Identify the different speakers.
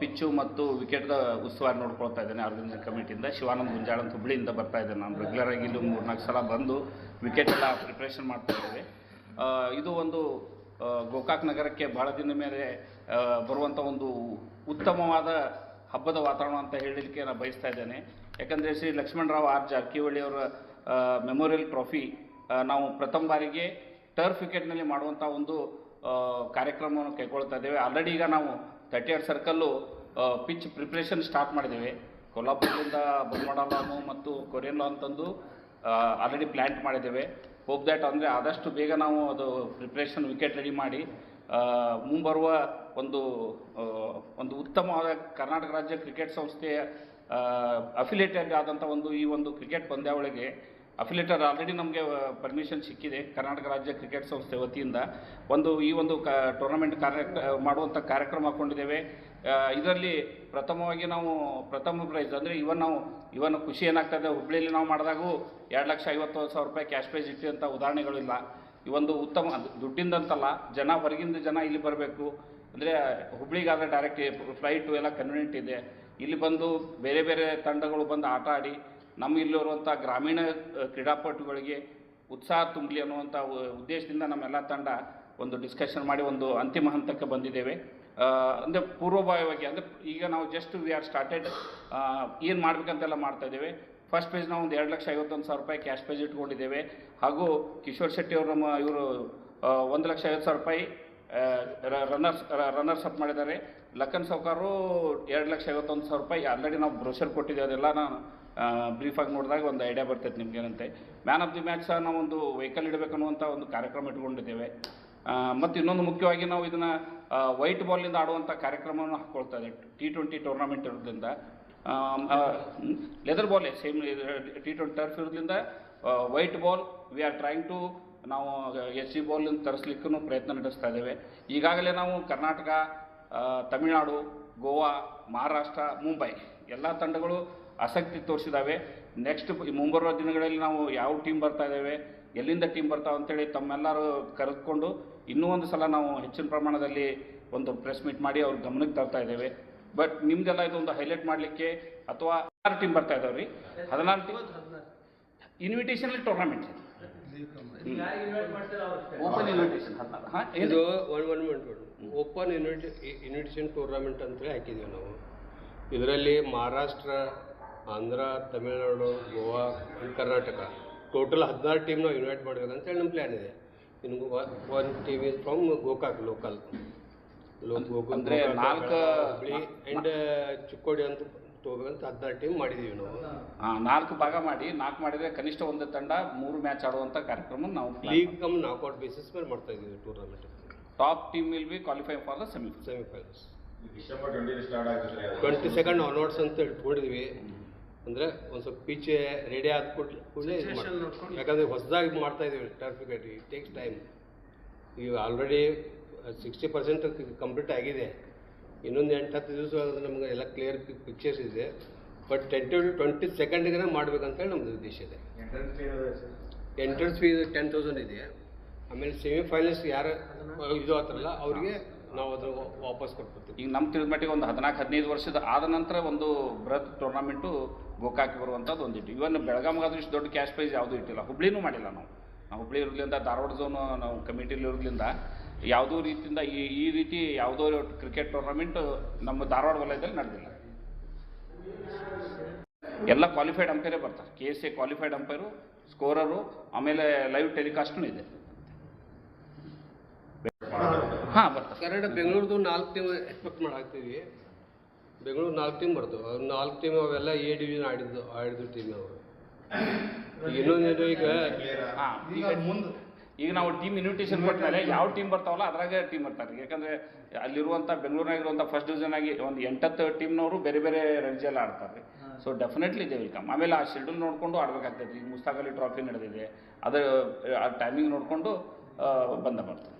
Speaker 1: Pitch ಮತ್ತು ವಿಕೆಟ್ದ ಉಸ್ತುವಾರಿ ನೋಡ್ಕೊಳ್ತಾ ಇದ್ದೇನೆ ಆರ್ಗನೈಸಿಂಗ್ ಕಮಿಟಿಯಿಂದ. ಶಿವಾನಂದ್ ಗುಂಜಾಳ ಅಂತ ಹುಬ್ಳಿಯಿಂದ ಬರ್ತಾ ಇದ್ದೇನೆ. ನಾನು ರೆಗ್ಯುಲರ್ ಆಗಿ ಇಲ್ಲಿ ಮೂರ್ನಾಲ್ಕು ಸಲ ಬಂದು ವಿಕೆಟ್ ಎಲ್ಲ ಪ್ರಿಪ್ರೇಷನ್ ಮಾಡ್ತಾ ಇದ್ದೇವೆ. ಇದು ಒಂದು ಗೋಕಾಕ್ ನಗರಕ್ಕೆ ಬಹಳ ದಿನ ಮೇಲೆ ಬರುವಂಥ ಒಂದು ಉತ್ತಮವಾದ ಹಬ್ಬದ ವಾತಾವರಣ ಅಂತ ಹೇಳಲಿಕ್ಕೆ ನಾನು ಬಯಸ್ತಾ ಇದ್ದೇನೆ. ಯಾಕಂದರೆ ಶ್ರೀ ಲಕ್ಷ್ಮಣರಾವ್ ಆರ್ ಜಾರಕಿಹೊಳಿ ಅವರ ಮೆಮೋರಿಯಲ್ ಟ್ರೋಫಿ ನಾವು ಪ್ರಥಮ ಬಾರಿಗೆ ಟರ್ಫ್ ವಿಕೆಟ್ನಲ್ಲಿ ಮಾಡುವಂಥ ಒಂದು ಕಾರ್ಯಕ್ರಮವನ್ನು ಕೈಗೊಳ್ತಾ ಇದ್ದೇವೆ. ಆಲ್ರೆಡಿ ಈಗ ನಾವು thirty eight circle pitch preparation start ಮಾಡಿದ್ದೇವೆ ಕೊಲ್ಲಾಪುರದಿಂದ ಬೊಮ್ಮಡಾಲಾಮು ಮತ್ತು ಕೊರಿಯನ್ ಅಂತಂದು ಆಲ್ರೆಡಿ ಪ್ಲ್ಯಾಂಟ್ ಮಾಡಿದ್ದೇವೆ ಹೋಪ್ ದ್ಯಾಟ್ ಅಂದರೆ ಆದಷ್ಟು ಬೇಗ ನಾವು ಅದು ಪ್ರಿಪ್ರೇಷನ್ ವಿಕೆಟ್ ರೆಡಿ ಮಾಡಿ ಮುಂಬರುವ ಒಂದು ಒಂದು ಉತ್ತಮವಾದ ಕರ್ನಾಟಕ ರಾಜ್ಯ ಕ್ರಿಕೆಟ್ ಸಂಸ್ಥೆಯ ಅಫಿಲೇಟೆಡ್ ಆದಂಥ ಒಂದು ಈ ಒಂದು ಕ್ರಿಕೆಟ್ ಪಂದ್ಯಾವಳಿಗೆ ಅಫಿಲೇಟರ್ ಆಲ್ರೆಡಿ ನಮಗೆ ಪರ್ಮಿಷನ್ ಸಿಕ್ಕಿದೆ. ಕರ್ನಾಟಕ ರಾಜ್ಯ ಕ್ರಿಕೆಟ್ ಸಂಸ್ಥೆ ವತಿಯಿಂದ ಒಂದು, ಈ ಒಂದು ಕ ಟೂರ್ನಮೆಂಟ್ ಕಾರ್ಯ ಮಾಡುವಂಥ ಕಾರ್ಯಕ್ರಮ ಹಾಕ್ಕೊಂಡಿದ್ದೇವೆ ಇದರಲ್ಲಿ ಪ್ರಥಮವಾಗಿ ನಾವು ಪ್ರಥಮ ಪ್ರೈಸ್ ಅಂದರೆ ಇವನ್ ನಾವು ಇವನ್ ಖುಷಿ ಏನಾಗ್ತದೆ, ಹುಬ್ಳಿಯಲ್ಲಿ ನಾವು ಮಾಡಿದಾಗೂ ಎರಡು ಲಕ್ಷ ಐವತ್ತು ಸಾವಿರ ರೂಪಾಯಿ ಕ್ಯಾಶ್ ಪ್ರೈಸ್ ಇಟ್ಟಿದಂಥ ಉದಾಹರಣೆಗಳಿಲ್ಲ. ಈ ಒಂದು ಉತ್ತಮ ದುಡ್ಡಿಂದಂತಲ್ಲ, ಜನ ಹೊರಗಿಂದ ಜನ ಇಲ್ಲಿ ಬರಬೇಕು. ಅಂದರೆ ಹುಬ್ಳಿಗಾದರೆ ಡೈರೆಕ್ಟ್ ಫ್ಲೈಟು ಎಲ್ಲ ಕನ್ವೀನಿಯಂಟ್ ಇದೆ. ಇಲ್ಲಿ ಬಂದು ಬೇರೆ ಬೇರೆ ತಂಡಗಳು ಬಂದು ಆಟ ಆಡಿ ನಮ್ಮ ಇಲ್ಲಿರುವಂಥ ಗ್ರಾಮೀಣ ಕ್ರೀಡಾಪಟುಗಳಿಗೆ ಉತ್ಸಾಹ ತುಂಬಲಿ ಅನ್ನುವಂಥ ಉದ್ದೇಶದಿಂದ ನಮ್ಮೆಲ್ಲ ತಂಡ ಒಂದು ಡಿಸ್ಕಷನ್ ಮಾಡಿ ಒಂದು ಅಂತಿಮ ಹಂತಕ್ಕೆ ಬಂದಿದ್ದೇವೆ. ಅಂದರೆ ಪೂರ್ವಭಾವಿಯಾಗಿ, ಅಂದರೆ ಈಗ ನಾವು ಜಸ್ಟ್ ವಿ ಆರ್ ಸ್ಟಾರ್ಟೆಡ್ ಏನು ಮಾಡಬೇಕಂತೆಲ್ಲ ಮಾಡ್ತಾ ಇದ್ದೇವೆ. ಫಸ್ಟ್ ಪೇಜ್ ನಾವು ಒಂದು ಎರಡು ಲಕ್ಷ ಐವತ್ತೊಂದು ಸಾವಿರ ರೂಪಾಯಿ ಕ್ಯಾಶ್ ಪೇಜ್ ಇಟ್ಕೊಂಡಿದ್ದೇವೆ. ಹಾಗೂ ಕಿಶೋರ್ ಶೆಟ್ಟಿ ಅವರು ನಮ್ಮ, ಇವರು ಒಂದು ಲಕ್ಷ ಐವತ್ತು ಸಾವಿರ ರೂಪಾಯಿ ರನ್ನರ್ಸ್ ರನ್ನರ್ಸ್ ಅಪ್ ಮಾಡಿದ್ದಾರೆ. ಲಖನ್ ಸೌಕಾರು ಎರಡು ಲಕ್ಷ ಐವತ್ತೊಂದು ಸಾವಿರ ರೂಪಾಯಿ ಆಲ್ರೆಡಿ ನಾವು ಬ್ರೋಷರ್ ಕೊಟ್ಟಿದ್ದೇವೆ ಅದೆಲ್ಲ ನಾನು ಬ್ರೀಫಾಗಿ ನೋಡಿದಾಗ ಒಂದು ಐಡಿಯಾ ಬರ್ತೈತೆ ನಿಮಗೇನಂತೆ. ಮ್ಯಾನ್ ಆಫ್ ದಿ ಮ್ಯಾಚ್ ಸಹ ನಾವು ಒಂದು ವೆಹಿಕಲ್ ಇಡಬೇಕನ್ನುವಂಥ ಒಂದು ಕಾರ್ಯಕ್ರಮ ಇಟ್ಕೊಂಡಿದ್ದೇವೆ. ಮತ್ತು ಇನ್ನೊಂದು ಮುಖ್ಯವಾಗಿ ನಾವು ಇದನ್ನು ವೈಟ್ ಬಾಲ್ನಿಂದ ಆಡುವಂಥ ಕಾರ್ಯಕ್ರಮವನ್ನು ಹಾಕ್ಕೊಳ್ತಾ ಇದೆ ಟಿ ಟ್ವೆಂಟಿ ಟೂರ್ನಮೆಂಟ್ ಇರೋದ್ರಿಂದ ಲೆದರ್ ಬಾಲೇ ಸೇಮ್ ಟಿ ಟ್ವೆಂಟಿ ಟರ್ಫ್ ಇರೋದ್ರಿಂದ white ball we are trying to ನಾವು ಎಸ್ ಸಿ ಬಾಲ್ನಿಂದ ತರಿಸ್ಲಿಕ್ಕೂ ಪ್ರಯತ್ನ ನಡೆಸ್ತಾ ಇದ್ದೇವೆ. ಈಗಾಗಲೇ ನಾವು ಕರ್ನಾಟಕ ತಮಿಳುನಾಡು, ಗೋವಾ, ಮಹಾರಾಷ್ಟ್ರ, ಮುಂಬೈ ಎಲ್ಲ ತಂಡಗಳು ಆಸಕ್ತಿ ತೋರಿಸಿದ್ದಾವೆ ನೆಕ್ಸ್ಟ್ ಮುಂಬರುವ ದಿನಗಳಲ್ಲಿ ನಾವು ಯಾವ ಟೀಮ್ ಬರ್ತಾ ಇದ್ದೇವೆ, ಎಲ್ಲಿಂದ ಟೀಮ್ ಬರ್ತಾವೆ ಅಂತೇಳಿ ತಮ್ಮೆಲ್ಲರೂ ಕರೆದುಕೊಂಡು ಇನ್ನೂ ಒಂದು ಸಲ ನಾವು ಹೆಚ್ಚಿನ ಪ್ರಮಾಣದಲ್ಲಿ ಒಂದು ಪ್ರೆಸ್ ಮೀಟ್ ಮಾಡಿ ಅವ್ರ ಗಮನಕ್ಕೆ ತರ್ತಾ ಇದ್ದೇವೆ. ಬಟ್ ನಿಮ್ದೆಲ್ಲ ಇದೊಂದು ಹೈಲೈಟ್ ಮಾಡಲಿಕ್ಕೆ ಅಥವಾ ಹದಿನಾರು ಟೀಮ್ ಬರ್ತಾ ಇದಾವೆ ರೀ ಹದಿನಾರು team invitation tournament open invitation ಹಾಂ
Speaker 2: ಇದು ಒನ್ ಒನ್ ಮಿನಿಟ್ ಓಪನ್ ಇನ್ವಿಟಿ ಇನ್ವಿಟೇಷನ್ ಟೂರ್ನಮೆಂಟ್ ಅಂತೇಳಿ ಹಾಕಿದ್ದೀವಿ ನಾವು. ಇದರಲ್ಲಿ ಮಹಾರಾಷ್ಟ್ರ ಆಂಧ್ರ ತಮಿಳುನಾಡು ಗೋವಾ ಕರ್ನಾಟಕ. ಟೋಟಲ್ ಹದಿನಾರು ಟೀಮ್ ನಾವು ಇನ್ವೈಟ್ ಅಂತ ಹೇಳಿ ನಮ್ಮ ಪ್ಲ್ಯಾನ್ ಇದೆ. ಇನ್ನು one team is from Gokak local
Speaker 1: ಅಂದರೆ ನಾಲ್ಕು-
Speaker 2: ಹುಬ್ಳಿ ಆ್ಯಂಡ್ ಚಿಕ್ಕೋಡಿ ಅಂತ ತಗೋಬೇಕಂತ ಹದಿನಾರು ಟೀಮ್ ಮಾಡಿದ್ದೀವಿ ನಾವು.
Speaker 1: ಹಾಂ ನಾಲ್ಕು ಭಾಗ ಮಾಡಿ ನಾಲ್ಕು ಮಾಡಿದರೆ ಕನಿಷ್ಠ ಒಂದು ತಂಡ ಮೂರು ಮ್ಯಾಚ್ ಆಡುವಂಥ ಕಾರ್ಯಕ್ರಮ ನಾವು
Speaker 2: ಲೀಗ್ ಕಮ್ ನಾಕೌಟ್ ಬೇಸಿಸ್ ಮೇಲೆ ಮಾಡ್ತಾ ಇದ್ದೀವಿ tournament
Speaker 1: top team will be qualify for the semi
Speaker 2: semifinals
Speaker 3: twenty
Speaker 2: second onwards ಅಂತ ಇಟ್ಕೊಂಡಿದ್ವಿ ಅಂದರೆ ಒಂದು ಸ್ವಲ್ಪ ಪಿಚ್ ರೆಡಿ ಆದ ಕೂಡಲೇ ಯಾಕಂದ್ರೆ ಯಾಕಂದರೆ ಹೊಸದಾಗಿ ಮಾಡ್ತಾ ಇದ್ದೀವಿ ಟರ್ಫ್ ಇಟ್ ಟೇಕ್ಸ್ ಟೈಮ್ ಈಗ ಆಲ್ರೆಡಿ ಸಿಕ್ಸ್ಟಿ ಪರ್ಸೆಂಟ್ ಕಂಪ್ಲೀಟ್ ಆಗಿದೆ. ಇನ್ನೊಂದು ಎಂಟು ಹತ್ತು ದಿವಸ ನಮಗೆ ನಮ್ಗೆ ಎಲ್ಲ ಕ್ಲಿಯರ್ ಪಿಕ್ಚರ್ಸ್ ಇದೆ. ಬಟ್ ಟೆಂಟಿ ಟ್ವೆಂಟಿ ಸೆಕೆಂಡಿಗೆ ಮಾಡ್ಬೇಕಂತೇಳಿ ನಮ್ಮದು ಉದ್ದೇಶ ಇದೆ. ಎಂಟ್ರೆನ್ಸ್ ಫೀಸ್ ಟೆನ್ ತೌಸಂಡ್ ಇದೆ ಆಮೇಲೆ ಸೆಮಿಫೈನಲ್ಸ್ ಯಾರು ಇದು ಆತರಲ್ಲ ಅವರಿಗೆ ನಾವು ಅದನ್ನು ವಾಪಸ್ ಕೊಟ್ಬಿಡ್ತೀವಿ.
Speaker 1: ಈಗ ನಮ್ಮ ತಿಳಿದ ಮಟ್ಟಿಗೆ ಒಂದು ಹದಿನಾಲ್ಕು ಹದಿನೈದು ವರ್ಷದ ಆದ ನಂತರ ಒಂದು ಬೃಹತ್ ಟೂರ್ನಮೆಂಟು ಗೋಕಾಕ್ ಬರುವಂಥದ್ದು ಒಂದಿಟ್ಟು. ಇವನ್ ಬೆಳಗಾಮ್ಗಾದ್ರೂ ಇಷ್ಟು ದೊಡ್ಡ ಕ್ಯಾಶ್ ಪ್ರೈಸ್ ಯಾವುದೂ ಇಟ್ಟಿಲ್ಲ. ಹುಬ್ಳಿನೂ ಮಾಡಿಲ್ಲ ನಾವು. ನಾವು ಹುಬ್ಳಿ ಇರೋದ್ರಿಂದ ಧಾರವಾಡ ಝೋನು ನಾವು ಕಮಿಟಿಲಿ ಇರೋದ್ರಿಂದ ಯಾವುದೋ ರೀತಿಯಿಂದ ಈ ಈ ರೀತಿ ಯಾವುದೋ ಕ್ರಿಕೆಟ್ ಟೂರ್ನಮೆಂಟ್ ನಮ್ಮ ಧಾರವಾಡ ವಲಯದಲ್ಲಿ ನಡೆದಿಲ್ಲ. ಎಲ್ಲ ಕ್ವಾಲಿಫೈಡ್ ಅಂಪೈರೇ ಬರ್ತಾರೆ. K S A qualified umpire scorer ಆಮೇಲೆ ಲೈವ್ ಟೆಲಿಕಾಸ್ಟೂ ಇದೆ. ಹಾಂ ಬರ್ತಾರೆ.
Speaker 2: ಕನ್ನಡ ಬೆಂಗಳೂರದು ನಾಲ್ಕು ಟೀಮ್ ಎಕ್ಸ್ಪೆಕ್ಟ್ ಮಾಡಾಕ್ತೀವಿ ಬೆಂಗಳೂರು ನಾಲ್ಕು ಟೀಮ್ ಬರ್ತವೆ. ಅದು ನಾಲ್ಕು ಟೀಮ್ ಅವೆಲ್ಲ ಎ ಡಿವಿಷನ್ ಆಡಿದ್ದು ಆಡಿದ್ರು ಟೀಮ್ ಅವರು ಈಗ ಇನ್ನೊಂದೇನು ಈಗ
Speaker 1: ಹಾಂ ಈಗ ಮುಂದೆ ಈಗ ನಾವು ಟೀಮ್ ಇನ್ವಿಟೇಷನ್ ಕೊಟ್ಟ ಮೇಲೆ ಯಾವ ಟೀಮ್ ಬರ್ತಾವಲ್ಲ ಅದ್ರಾಗೆ ಟೀಮ್ ಬರ್ತಾರೆ ಯಾಕಂದ್ರೆ ಅಲ್ಲಿರುವಂಥ ಬೆಂಗಳೂರಿನಾಗಿರುವಂಥ ಫಸ್ಟ್ ಡಿವಿಷನ್ ಆಗಿ ಒಂದು ಎಂಟತ್ತು ಟೀಮ್ನವರು ಬೇರೆ ಬೇರೆ ರಂಜಿಯಲ್ಲಿ ಆಡ್ತಾರೆ. So definitely they will come ಆಮೇಲೆ ಆ ಶೆಡ್ಯೂಲ್ ನೋಡಿಕೊಂಡು ಆಡ್ಬೇಕಾಗ್ತೈತಿ ಈಗ ಮುಸ್ತಾಕ್ ಅಲಿ ಟ್ರಾಫಿ ನಡೆದಿದೆ. ಅದು ಆ ಟೈಮಿಂಗ್ ನೋಡಿಕೊಂಡು ಬಂದ ಬರ್ತಾರೆ.